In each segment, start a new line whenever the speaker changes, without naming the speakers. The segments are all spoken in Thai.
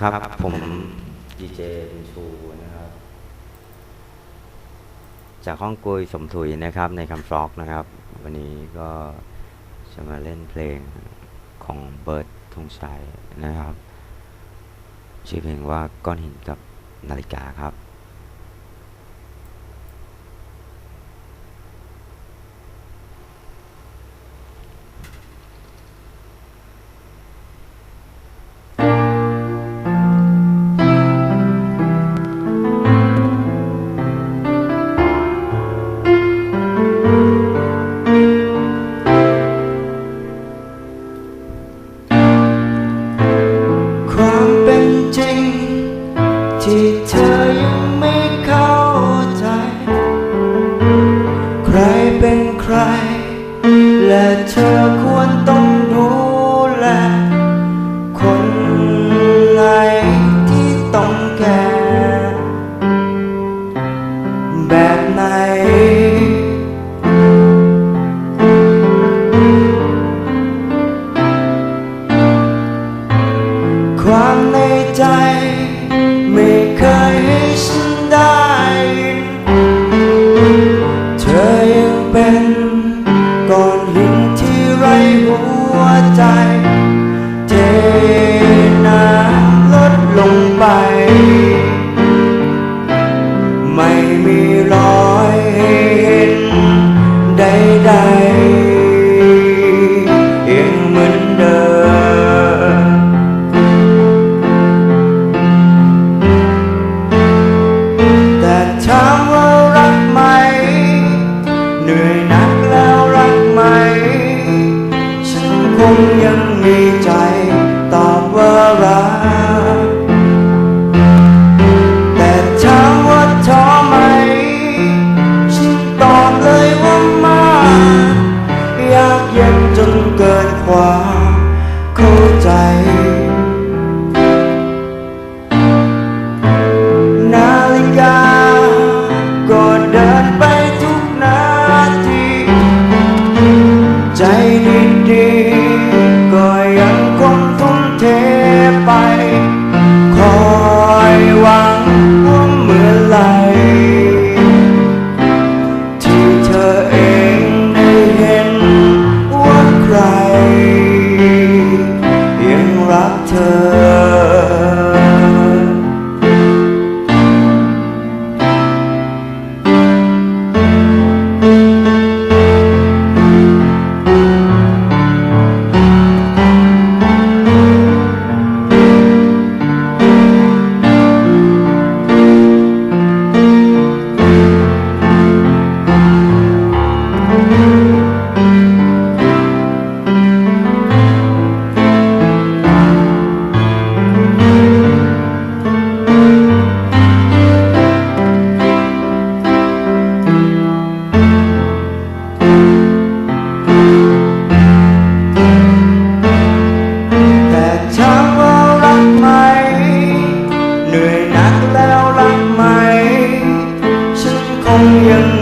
ครับ ผมดีเจบุญชูนะครับ จากห้องกุยสมถุยนะครับในคำฟลอกนะครับ วันนี้ก็จะมาเล่นเพลงของเบิร์ดธงชัยนะครับ ชื่อเพลงว่าก้อนหินกับนาฬิกาครับ
เป็นใคร และเธอควรต้องดูและ ไปไม่มีรอยเห็นใดๆยังเหมือนเดิมแต่ถามว่ารักไหม เหนื่อยนักแล้วรักไหม ฉันคงยังมีใจ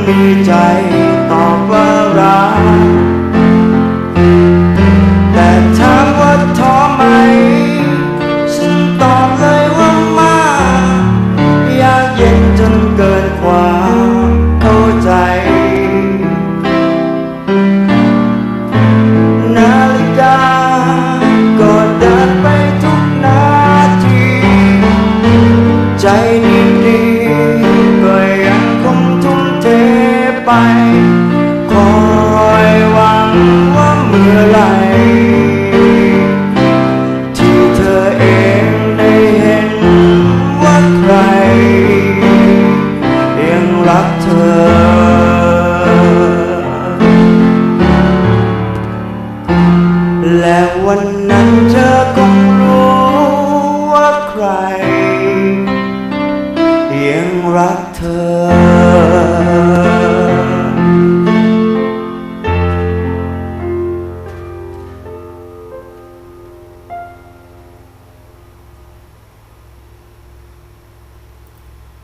มีใจตอบว่ารัก ไป คอยหวังว่าเมื่อไหร่ที่เธอเองได้เห็นว่าใคร ยังรักเธอและวันนั้นเธอคงรู้ว่าใคร ยังรักเธอ